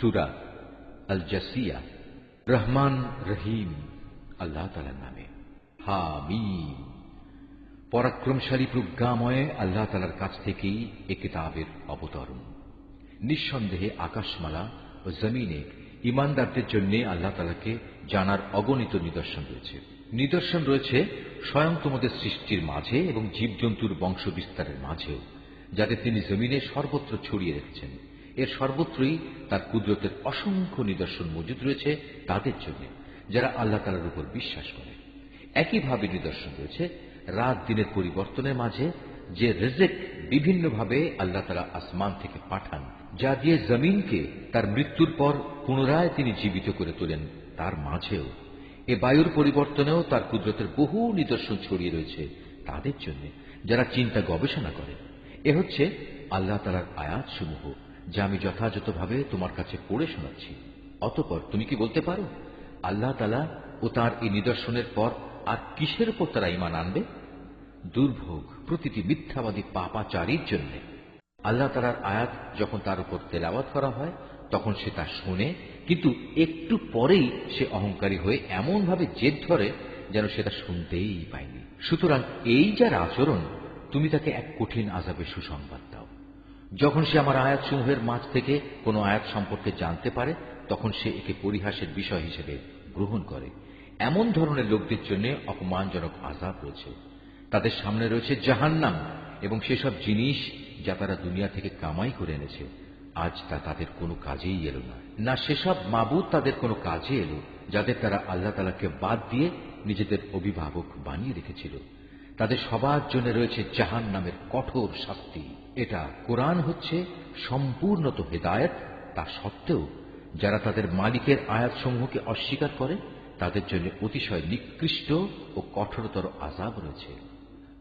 সুরা আল জাসিয়া রহমান রহিম, আল্লাহ তালার নামে। হামিম। পরাক্রমশালী প্রজ্ঞাময় আল্লাহ তালার কাছ থেকেই এ কিতাবের অবতরণ। নিঃসন্দেহে আকাশমালা ও জমিনে ইমানদারদের জন্য আল্লাহ তালাকে জানার অগণিত নিদর্শন রয়েছে। নিদর্শন রয়েছে স্বয়ং তোমাদের সৃষ্টির মাঝে এবং জীবজন্তুর বংশ বিস্তারের মাঝেও যাদের তিনি জমিনে সর্বত্র ছড়িয়ে রেখেছেন। এর সর্বত্রই তার কুদরতের অসংখ্য নিদর্শন মজুদ রয়েছে তাদের জন্য, যারা আল্লাহ তালার উপর বিশ্বাস করে। একইভাবে নিদর্শন রয়েছে রাত দিনের পরিবর্তনের মাঝে, যে রেজেক বিভিন্নভাবে আল্লাহ তালা আসমান থেকে পাঠান, যা দিয়ে জমিনকে তার মৃত্যুর পর পুনরায় তিনি জীবিত করে তোলেন তার মাঝেও। এ বায়ুর পরিবর্তনেও তার কুদরতের বহু নিদর্শন ছড়িয়ে রয়েছে তাদের জন্য, যারা চিন্তা গবেষণা করে। এ হচ্ছে আল্লাহ তালার আয়াত সমূহ যা আমি যথাযথভাবে তোমার কাছে পড়ে শোনাচ্ছি। অতপর তুমি কি বলতে পারো? আল্লাহ তালা ও তার এই নিদর্শনের পর আর কিসের উপর তারা ইমান আনবে? দুর্ভোগ, প্রতিটি মিথ্যাবাদী পাপাচারীর জন্য। আল্লাহ তালার আয়াত যখন তার উপর তেলাওয়াত করা হয়, তখন সে তা শোনে, কিন্তু একটু পরেই সে অহংকারী হয়ে এমনভাবে জেদ ধরে যেন সেটা শুনতেই পায়নি। সুতরাং এই যার আচরণ, তুমি তাকে এক কঠিন আজাবে সুসংবাদ যখন সে আমার আয়াত সমূহের মাঝ থেকে কোনো আয়াত সম্পর্কে জানতে পারে, তখন সে একে পরিহাসের বিষয় হিসেবে গ্রহণ করে। এমন ধরনের লোকদের জন্য অপমানজনক আজাব রয়েছে। তাদের সামনে রয়েছে জাহান্নাম এবং সেসব জিনিস যা তারা দুনিয়া থেকে কামাই করে এনেছে। আজ তা তাদের কোনো কাজেই এলো না। না, সেসব মাবুদ তাদের কোনো কাজে এলো, যাদের তারা আল্লাহ তালাকে বাদ দিয়ে নিজেদের অভিভাবক বানিয়ে রেখেছিল। তাদের সবার জন্য রয়েছে জাহান নামের কঠোর শাস্তি। এটা কোরআন হচ্ছে সম্পূর্ণত হেদায়ত, তা সত্ত্বেও যারা তাদের মালিকের আয়াতসমূহকে অস্বীকার করে, তাদের জন্য অতিশয় নিকৃষ্ট ও কঠোরতর আজাব রয়েছে।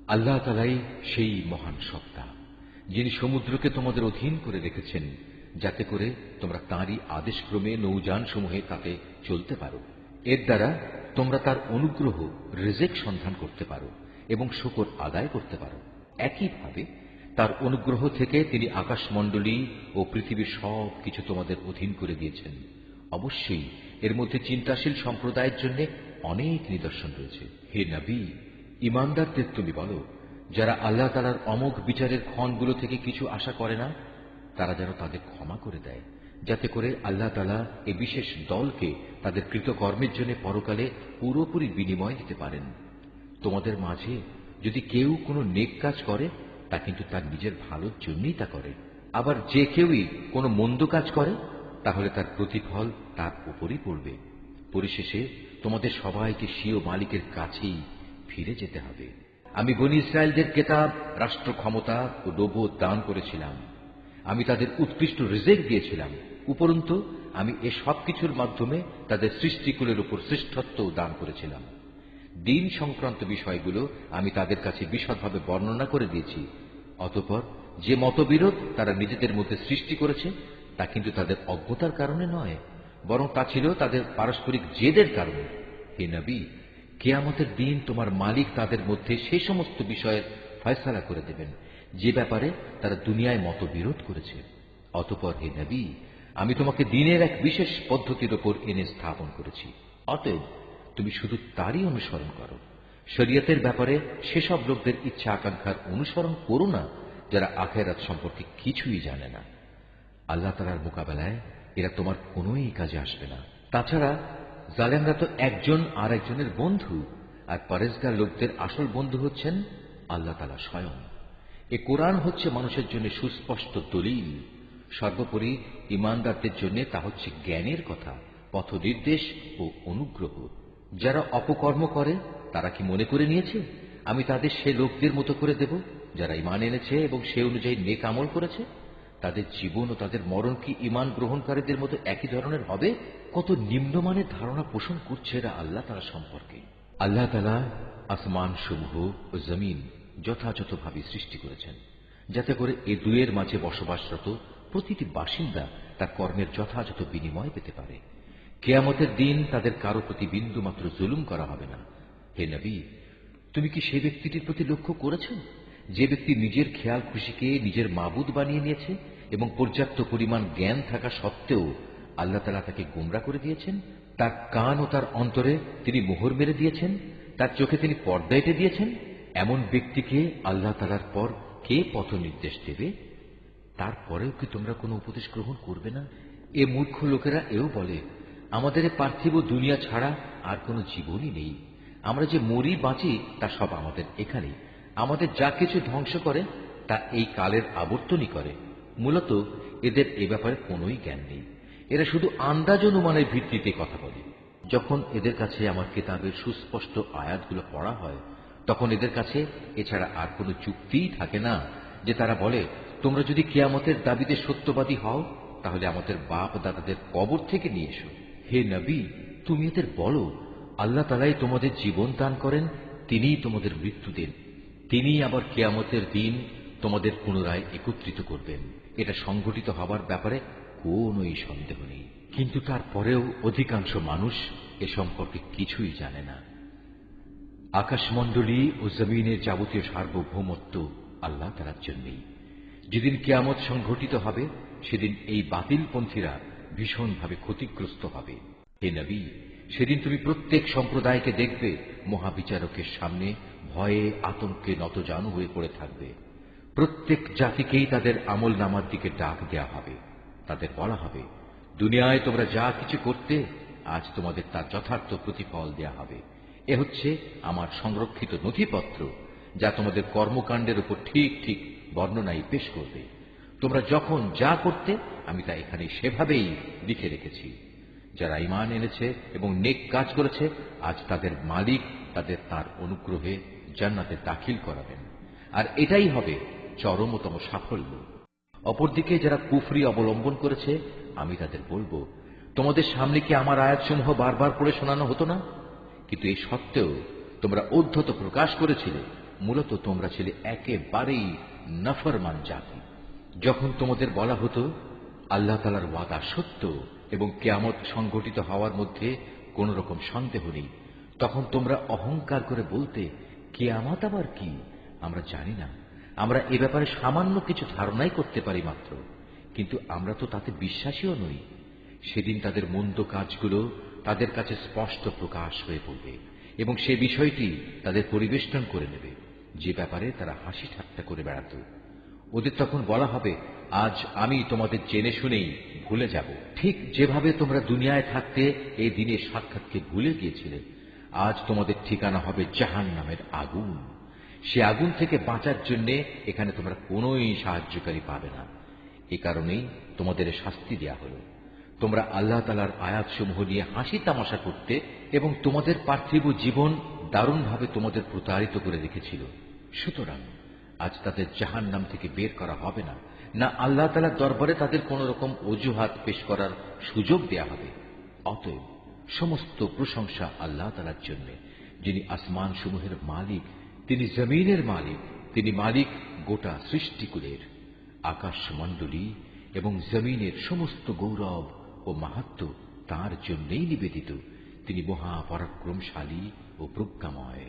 আল্লাহ তালাই সেই মহান সত্তা, যিনি সমুদ্রকে তোমাদের অধীন করে রেখেছেন, যাতে করে তোমরা তাঁরই আদেশক্রমে নৌযান সমূহে তাতে চলতে পারো। এর দ্বারা তোমরা তার অনুগ্রহ, রেজেক সন্ধান করতে পারো। এবং শকর আদায় করতে পারো। একইভাবে তার অনুগ্রহ থেকে তিনি আকাশমণ্ডলী ও পৃথিবীর সব কিছু তোমাদের অধীন করে দিয়েছেন। অবশ্যই এর মধ্যে চিন্তাশীল সম্প্রদায়ের জন্য অনেক নিদর্শন রয়েছে। হে নবী, ইমানদারদের তুমি বলো, যারা আল্লাহ তালার অমোঘ বিচারের ক্ষণগুলো থেকে কিছু আশা করে না, তারা যেন তাদের ক্ষমা করে দেয়, যাতে করে আল্লাহ তালা এ বিশেষ দলকে তাদের কৃতকর্মের জন্য পরকালে পুরোপুরি বিনিময় দিতে পারেন। তোমাদের মাঝে যদি কেউ কোনো নেক কাজ করে, তা কিন্তু তার নিজের ভালোর জন্যই তা করে। আবার যে কেউই কোনো মন্দ কাজ করে, তাহলে তার প্রতিফল তার উপরই পড়বে। পরিশেষে তোমাদের সবাইকে স্বীয় মালিকের কাছেই ফিরে যেতে হবে। আমি বনি ইসরায়েলদের কেতাব রাষ্ট্র ক্ষমতা ও নবোধ দান করেছিলাম। আমি তাদের উৎকৃষ্ট রিজেক্ট দিয়েছিলাম। উপরন্তু, আমি এ কিছুর মাধ্যমে তাদের সৃষ্টিকুলের উপর শ্রেষ্ঠত্ব দান করেছিলাম। দিন সংক্রান্ত বিষয়গুলো আমি তাদের কাছে বিশদভাবে বর্ণনা করে দিয়েছি। অতপর যে মতবিরোধ তারা নিজেদের মধ্যে সৃষ্টি করেছে, তা কিন্তু তাদের অজ্ঞতার কারণে নয়, বরং তা ছিল তাদের পারস্পরিক জেদের কারণে। হে নবী, কেয়ামতের দিন তোমার মালিক তাদের মধ্যে সে সমস্ত বিষয়ের ফয়সালা করে দেবেন, যে ব্যাপারে তারা দুনিয়ায় মতবিরোধ করেছে। অতপর হে নবী, আমি তোমাকে দিনের এক বিশেষ পদ্ধতির ওপর এনে স্থাপন করেছি। অতএব তুমি শুধু তারই অনুসরণ করো। শরীয়তের ব্যাপারে সেসব লোকদের ইচ্ছা আকাঙ্ক্ষার অনুসরণ করো না, যারা আখেরাত সম্পর্কে কিছুই জানে না। আল্লাহ তালার মোকাবেলায় এরা তোমার কোনোই কাজে আসবে না। তাছাড়া জালেমরা তো একজন আর একজনের বন্ধু, আর পরেজগার লোকদের আসল বন্ধু হচ্ছেন আল্লাহ তালা স্বয়ং। এ কোরআন হচ্ছে মানুষের জন্য সুস্পষ্ট দলিল। সর্বোপরি ইমানদারদের জন্য তা হচ্ছে জ্ঞানের কথা পথ নির্দেশ ও অনুগ্রহ। যারা অপকর্ম করে, তারা কি মনে করে নিয়েছে? আমি তাদের সে লোকদের মতো করে দেব, যারা ইমান এনেছে এবং সে অনুযায়ী নেক আমল করেছে? তাদের জীবন ও তাদের মরণ কি ইমান গ্রহণকারীদের মতো একই ধরনের হবে? কত নিম্নমানের ধারণা পোষণ করছে এরা আল্লাহ তালা সম্পর্কে। আল্লাহ তালা আসমান সমূহ ও জমিন যথাযথভাবে সৃষ্টি করেছেন, যাতে করে এ দুয়ের মাঝে বসবাসরত প্রতিটি বাসিন্দা তার কর্মের যথাযথ বিনিময় পেতে পারে। কেয়ামতের দিন তাদের কারও প্রতি বিন্দু মাত্র জুলুম করা হবে না। হে নবী, তুমি কি সে ব্যক্তিটির প্রতি লক্ষ্য করেছেন যে ব্যক্তি নিজের খেয়াল খুশিকে নিজের মাবুদ বানিয়ে নিয়েছে এবং পর্যাপ্ত পরিমাণ জ্ঞান থাকা সত্ত্বেও আল্লাহ তালা তাকে গোমরা করে দিয়েছেন? তার কান ও তার অন্তরে তিনি মোহর মেরে দিয়েছেন? তার চোখে তিনি পর্দা এঁটে দিয়েছেন? এমন ব্যক্তিকে আল্লাহ তালার পর কে পথ নির্দেশ দেবে? তারপরেও কি তোমরা কোনো উপদেশ গ্রহণ করবে না? এ মূর্খ লোকেরা এও বলে আমাদের পার্থিব দুনিয়া ছাড়া আর কোনো জীবনই নেই। আমরা যে মরি বাঁচি, তা সব আমাদের এখানেই। আমাদের যা কিছু ধ্বংস করে, তা এই কালের আবর্তনই করে। মূলত এদের এ ব্যাপারে কোনোই জ্ঞান নেই। এরা শুধু আন্দাজ অনুমানের ভিত্তিতে কথা বলে। যখন এদের কাছে আমার কিতাবের সুস্পষ্ট আয়াতগুলো পড়া হয়, তখন এদের কাছে এছাড়া আর কোনো চুক্তিই থাকে না যে তারা বলে, তোমরা যদি কেয়ামতের দাবিতে সত্যবাদী হও, তাহলে আমাদের বাপ দাদাদের কবর থেকে নিয়ে এসো। হে নবী, তুমি এদের বলো, আল্লাহ তালাই তোমাদের জীবন দান করেন, তিনিই তোমাদের মৃত্যু দেন। তিনিই আবার কেয়ামতের দিন তোমাদের পুনরায় একত্রিত করবেন। এটা সংঘটিত হবার ব্যাপারে কোনোই সন্দেহ নেই। কিন্তু তারপরেও অধিকাংশ মানুষ এ সম্পর্কে কিছুই জানে না। আকাশমণ্ডলী ও জমিনের যাবতীয় সার্বভৌমত্ব আল্লাহ তালার জন্যই। যেদিন কেয়ামত সংঘটিত হবে, সেদিন এই বাতিলপন্থীরা ভীষণভাবে ক্ষতিগ্রস্ত হবে। হে নবী, সেদিন তুমি প্রত্যেক সম্প্রদায়কে দেখবে, মহাবিচারকের সামনে ভয়ে আতঙ্কে নতজানু হয়ে পড়ে থাকবে। প্রত্যেক জাতিকেই তাদের আমল নামার দিকে ডাক দেয়া হবে। তাদের বলা হবে, দুনিয়ায় তোমরা যা কিছু করতে, আজ তোমাদের তার যথার্থ প্রতিফল দেয়া হবে। এ হচ্ছে আমার সংরক্ষিত নথিপত্র, যা তোমাদের কর্মকাণ্ডের উপর ঠিক ঠিক বর্ণনাই পেশ করবে। তোমরা যখন যা করতে, আমি তা এখানে সেভাবেই লিখে রেখেছি। যারা ইমান এনেছে এবং নেক কাজ করেছে, আজ তাদের মালিক তাদের তার অনুগ্রহে জান্নাতে দাখিল করাবেন। আর এটাই হবে চরমতম সাফল্য। অপরদিকে যারা কুফরি অবলম্বন করেছে, আমি তাদের বলব, তোমাদের সামনে কি আমার আয়াতসমূহ বারবার পড়ে শোনানো হতো না? কিন্তু এই সত্ত্বেও তোমরা অধ্যত প্রকাশ করেছিলে, মূলত তোমরা ছিলে একেবারেই নফরমান জাতি। যখন তোমাদের বলা হতো, আল্লাহ তালার ওয়াদা সত্য এবং কেয়ামত সংঘটিত হওয়ার মধ্যে কোন রকম সন্দেহ নেই, তখন তোমরা অহংকার করে বলতে, কেয়ামত আবার কি? আমরা জানি না। আমরা এ ব্যাপারে সামান্য কিছু ধারণাই করতে পারি মাত্র, কিন্তু আমরা তো তাতে বিশ্বাসীও নই। সেদিন তাদের মন্দ কাজগুলো তাদের কাছে স্পষ্ট প্রকাশ হয়ে পড়বে এবং সে বিষয়টি তাদের পরিবেষ্টন করে নেবে। যে ব্যাপারে তারা হাসি ঠাট্টা করে বেড়াত। ওদের তখন বলা হবে, আজ আমি তোমাদের জেনে শুনেই ভুলে যাব। ঠিক যেভাবে তোমরা দুনিয়ায় থাকতে এই দিনের সাক্ষাৎকে ভুলে গিয়েছিলে। আজ তোমাদের ঠিকানা হবে জাহান নামের আগুন। সে আগুন থেকে বাঁচার জন্য এখানে তোমরা কোনোই সাহায্যকারী পাবে না। এ কারণেই তোমাদের শাস্তি দেয়া হলো। তোমরা আল্লাহ তালার আয়াতসমূহ নিয়ে হাসি তামাশা করতে এবং তোমাদের পার্থিব জীবন দারুণভাবে তোমাদের প্রতারিত করে রেখেছিল। সুতরাং আজ তাদের জাহান নাম থেকে বের করা হবে না। না আল্লাহ তালার দরবারে তাদের কোন রকম অজুহাত পেশ করার সুযোগ দেয়া হবে। অতএব সমস্ত প্রশংসা আল্লাহ তালার জন্য। যিনি আসমান সমূহের মালিক, তিনি জমিনের মালিক, তিনি মালিক গোটা সৃষ্টিকুলের। আকাশমণ্ডলী এবং জমিনের সমস্ত গৌরব ও মাহাত্ম তার জন্যই নিবেদিত। তিনি মহাপরাক্রমশালী ও প্রজ্ঞাময়।